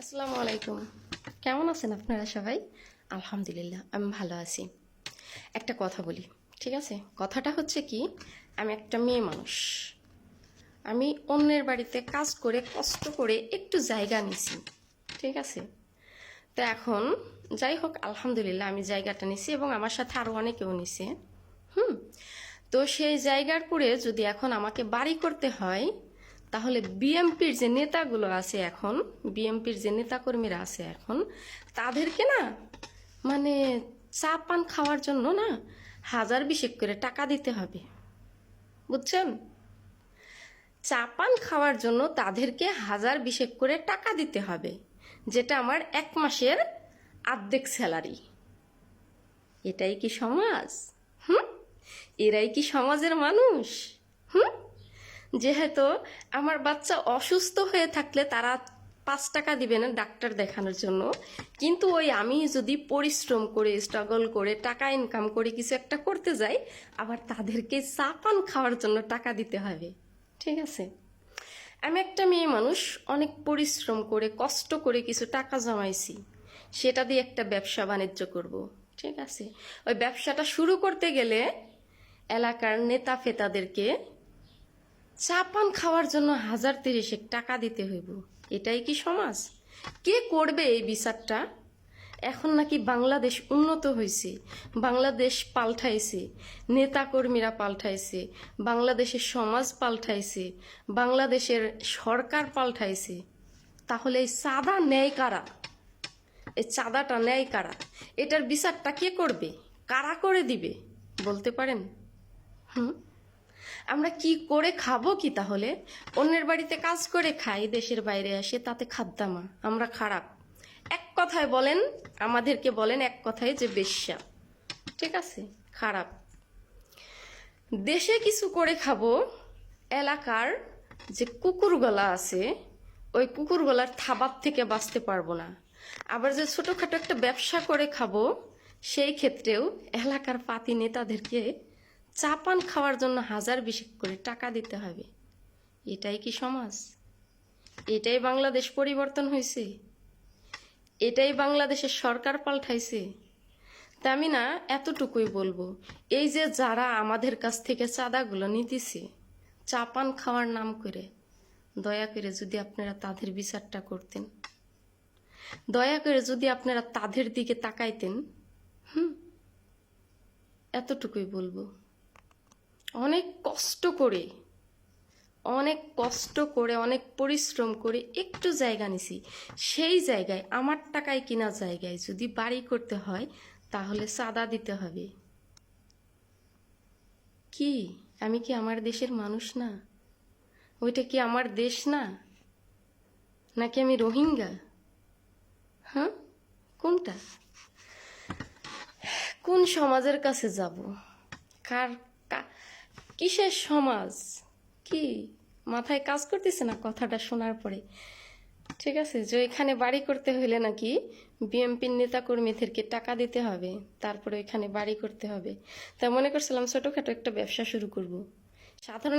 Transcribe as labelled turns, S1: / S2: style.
S1: আসসালামু আলাইকুম। কেমন আছেন আপনারা সবাই? আলহামদুলিল্লাহ, আমি ভালো আছি। একটা কথা বলি, ঠিক আছে? কথাটা হচ্ছে কি, আমি একটা মেয়ে মানুষ। আমি অন্যের বাড়িতে কাজ করে, কষ্ট করে একটু জায়গা নিছি, ঠিক আছে? তো এখন, যাই হোক, আলহামদুলিল্লাহ, আমি জায়গাটা নিছি এবং আমার সাথে আরও অনেকেও নিছে। হুম? তো সেই জায়গার পরে যদি এখন আমাকে বাড়ি করতে হয় তাহলে বিএমপির যে নেতাগুলো আছে এখন, বিএমপির যে নেতাকর্মীরা আছে এখন, তাদেরকে না মানে চা পান খাওয়ার জন্য না হাজার বিশেক করে টাকা দিতে হবে। বুঝছেন? চা পান খাওয়ার জন্য তাদেরকে হাজার বিশেক করে টাকা দিতে হবে, যেটা আমার এক মাসের আর্ধেক স্যালারি। এটাই কি সমাজ? হুম? এরাই কি সমাজের মানুষ? যেহেতু আমার বাচ্চা অসুস্থ হয়ে থাকলে তারা পাঁচ টাকা দিবে না ডাক্তার দেখানোর জন্য। কিন্তু ওই আমি যদি পরিশ্রম করে স্ট্রাগল করে, টাকা ইনকাম করে কিছু একটা করতে যাই, আবার তাদেরকে চা পান খাওয়ার জন্য টাকা দিতে হবে। ঠিক আছে? আমি একটা মেয়ে মানুষ, অনেক পরিশ্রম করে, কষ্ট করে কিছু টাকা জমাইছি। সেটা দিয়ে একটা ব্যবসা বাণিজ্য করব। ঠিক আছে? ওই ব্যবসাটা শুরু করতে গেলে এলাকার নেতা ফেতাদেরকে চা পান খাওয়ার জন্য হাজার তিরিশেক টাকা দিতে হইব। এটাই কি সমাজ? কে করবে এই বিচারটা? এখন নাকি বাংলাদেশ উন্নত হয়েছে বাংলাদেশ পাল্টাইছে, নেতাকর্মীরা পাল্টাইছে, বাংলাদেশের সমাজ পাল্টাইছে, বাংলাদেশের সরকার পাল্টাইছে। তাহলে এই চাঁদা নেয় কারা? এই চাঁদাটা নেয় কারা? এটার বিচারটা কে করবে? কারা করে দিবে? বলতে পারেন? হুম? আমরা কি করে খাব কি তাহলে? অন্যের বাড়িতে কাজ করে খাই, দেশের বাইরে আসে, তাতে খাদ্দামা আমরা খারাপ। এক কথায় বলেন, আমাদেরকে বলেন এক কথায় যে বেশ্যা। ঠিক আছে? খারাপ। দেশে কিছু করে খাব, এলাকার যে কুকুরগলা আছে, ওই কুকুরগলার থাবার থেকে বাঁচতে পারব না। আবার যে ছোটোখাটো একটা ব্যবসা করে খাব, সেই ক্ষেত্রেও এলাকার পাতি নেতাদেরকে চা পান খাওয়ার জন্য হাজার বিশেক করে টাকা দিতে হবে। এটাই কি সমাজ? এটাই বাংলাদেশ পরিবর্তন হয়েছে এটাই বাংলাদেশের সরকার পাল্টাইছে। তা আমি না? এতটুকুই বলব। এই যে যারা আমাদের কাছ থেকে চাঁদাগুলো নিতেছে চা পান খাওয়ার নাম করে, দয়া করে যদি আপনারা তাদের বিচারটা করতেন। দয়া করে যদি আপনারা তাদের দিকে তাকাইতেন। হুম? এতটুকুই বলব। অনেক কষ্ট করে, অনেক কষ্ট করে, অনেক পরিশ্রম করে একটু জায়গা নিছি। সেই জায়গায়, আমার টাকায় কিনা জায়গায় যদি বাড়ি করতে হয়, তাহলে চাঁদা দিতে হবে। কি? আমি কি আমার দেশের মানুষ না? ওইটা কি আমার দেশ না? নাকি আমি রোহিঙ্গা? হ্যাঁ? কোনটা? কোন সমাজের কাছে যাব? কার কিসের সমাজ? কি? মাথায় কাজ করতেছে না কথাটা শোনার পরে? ঠিক আছে, যে এখানে বাড়ি করতে হইলে নাকি বিএমপির নেতা কর্মীদেরকে টাকা দিতে হবে, তারপরে এখানে বাড়ি করতে হবে। তা মনে করছিলাম ছোটখাটো একটা ব্যবসা শুরু করব। সাধারণ